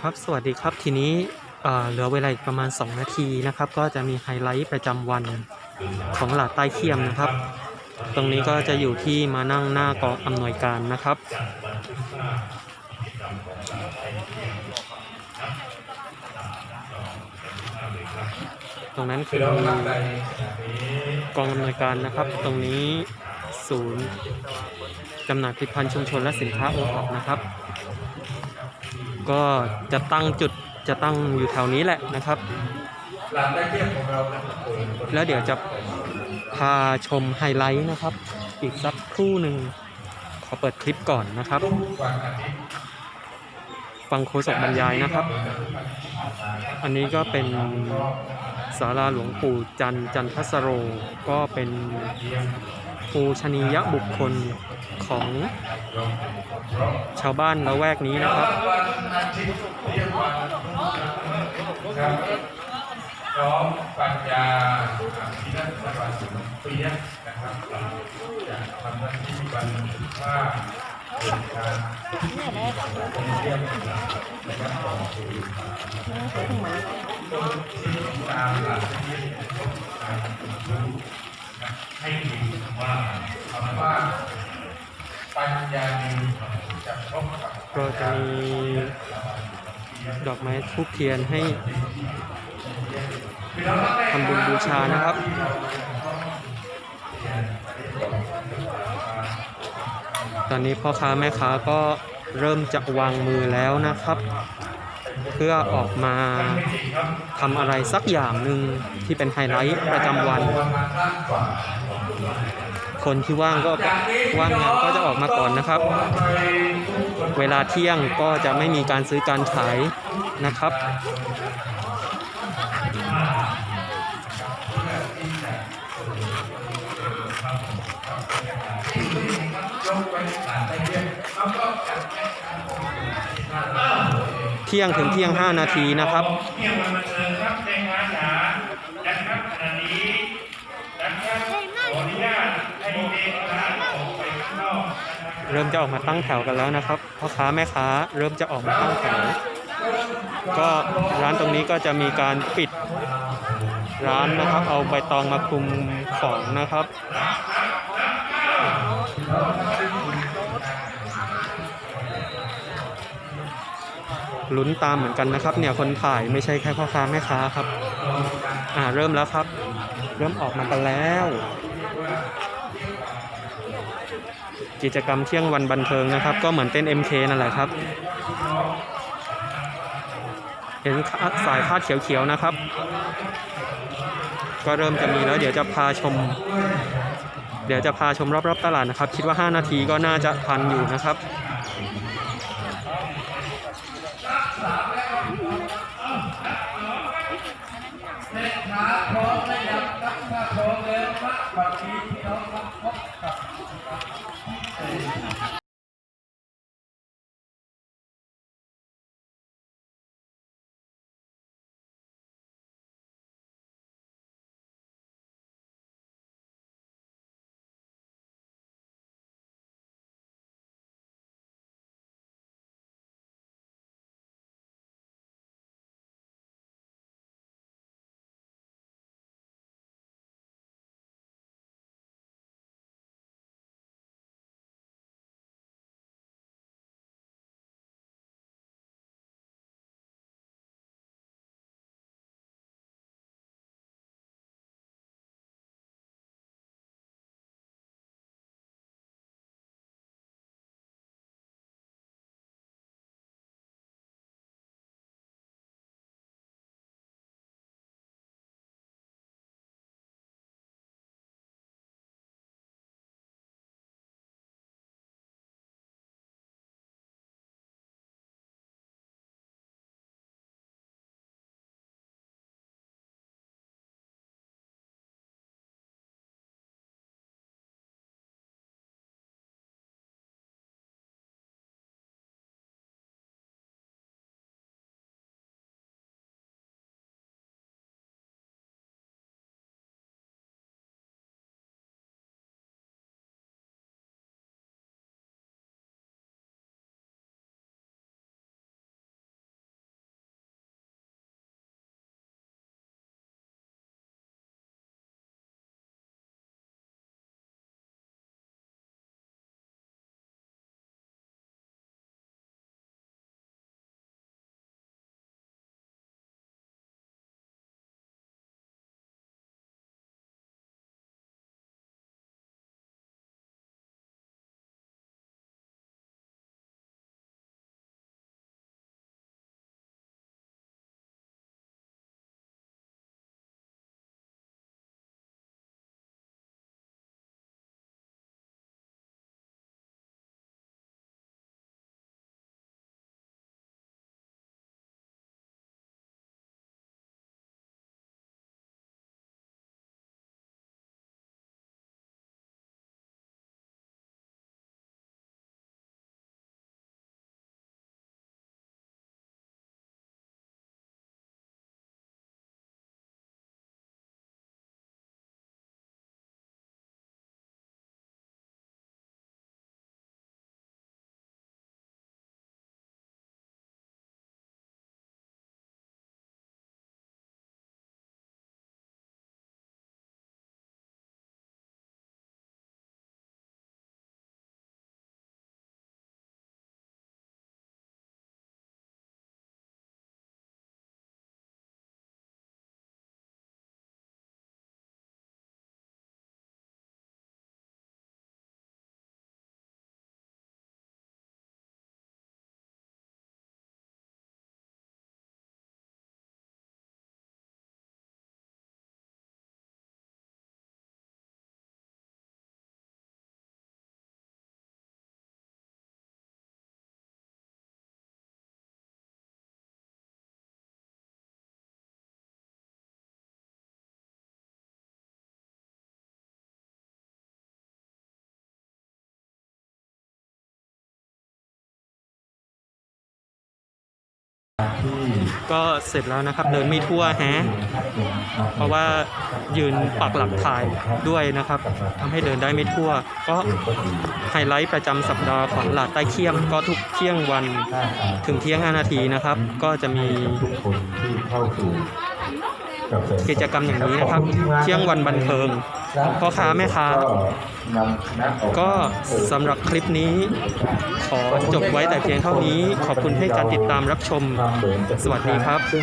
ครับ สวัสดีครับ ทีนี้เหลือเวลาอีกประมาณ 2 นาทีนะครับ ก็จะมีไฮไลท์ประจำวันของหลาดใต้เคียมนะครับ ตรงนี้ก็จะอยู่ที่มานั่งหน้ากองอำนวยการนะครับ ตรงนั้นคือกองอำนวยการนะครับ ตรงนี้ศูนย์จำหน่ายผลิตภัณฑ์ชุมชนและสินค้าโอท็อปนะครับ ก็จะตั้งจุดจะตั้งอยู่แถวนี้แหละนะครับหลานได้เทียบของเรานะครับผมแล้วเดี๋ยวจะพาชมไฮไลท์นะครับ อีกสักครู่หนึ่งขอเปิดคลิปก่อนนะครับวันอาทิตย์ฟังโฆษกบรรยายนะครับ อันนี้ก็เป็นศาลาหลวงปู่จันทร์จันทสโรก็เป็น ปูชนียบุคคลของชาวบ้านละแวกนี้นะครับพร้อมปัญญาพินัทสวัสดิ์ปียะนะครับเราจะทำหน้าที่วันว่าเป็นการเรียกนะครับของสู่ตามหลักที่การรู้ ให้ดีว่าคำว่าปัญญาดีจะพบกับก็จะมีดอกไม้ทูบเทียนให้ทำบุญบูชานะครับตอนนี้พ่อค้าแม่ค้าก็เริ่มจะวางมือแล้วนะครับ เพื่อออกมาทำอะไรสักอย่างหนึ่งที่เป็นไฮไลท์ประจำวัน คนที่ว่างก็ว่างงานก็จะออกมาก่อนนะครับ เวลาเที่ยงก็จะไม่มีการซื้อการขายนะครับ เที่ยงถึงเที่ยง 5 นาทีนะครับเที่ยงวันบันเทิงครับในงานหนานะครับขณะนี้นะครับขออนุญาตให้เด็กร้านออกไปข้างนอกนะครับเริ่มจะออกมาตั้งแถวกันแล้วนะครับพ่อค้าแม่ค้าเริ่มจะออกมาตั้งแถวก็ร้านตรงนี้ก็จะมีการปิดร้านนะครับ เอาใบตองมาคลุมของนะครับ ลุ้นตามเหมือนกันนะครับ เนี่ยคนถ่ายไม่ใช่แค่พ่อค้าแม่ค้าครับ อ่าเริ่มแล้วครับ เริ่มออกมากันแล้ว กิจกรรมเที่ยงวันบันเทิงนะครับ ก็เหมือนเต้น MK นั่นแหละครับ เห็นสายคาดเขียวๆนะครับ ก็เริ่มจะมีแล้ว เดี๋ยวจะพาชม เดี๋ยวจะพาชมรอบๆตลาดนะครับ คิดว่า 5 นาทีก็น่าจะทันอยู่นะครับ ก็เสร็จแล้วนะครับ เดินไม่ทั่วแฮะเพราะว่ายืนปักหลักถ่ายด้วยนะครับทำให้เดินได้ไม่ทั่ว ก็ไฮไลท์ประจำสัปดาห์ของหลาดใต้เขี้ยมก็ทุกเที่ยงวันถึงเที่ยง5นาทีนะครับ ก็จะมีทุกคนที่เข้าสู่กิจกรรมอย่างนี้นะครับ เที่ยงวันบันเทิง พ่อค้าแม่ค้านำคณะออกมาก็สำหรับคลิปนี้ ขอจบไว้แต่เพียงเท่านี้ ขอบคุณให้การติดตามรับชมทำเหมือนกับสวัสดีครับซึ่ง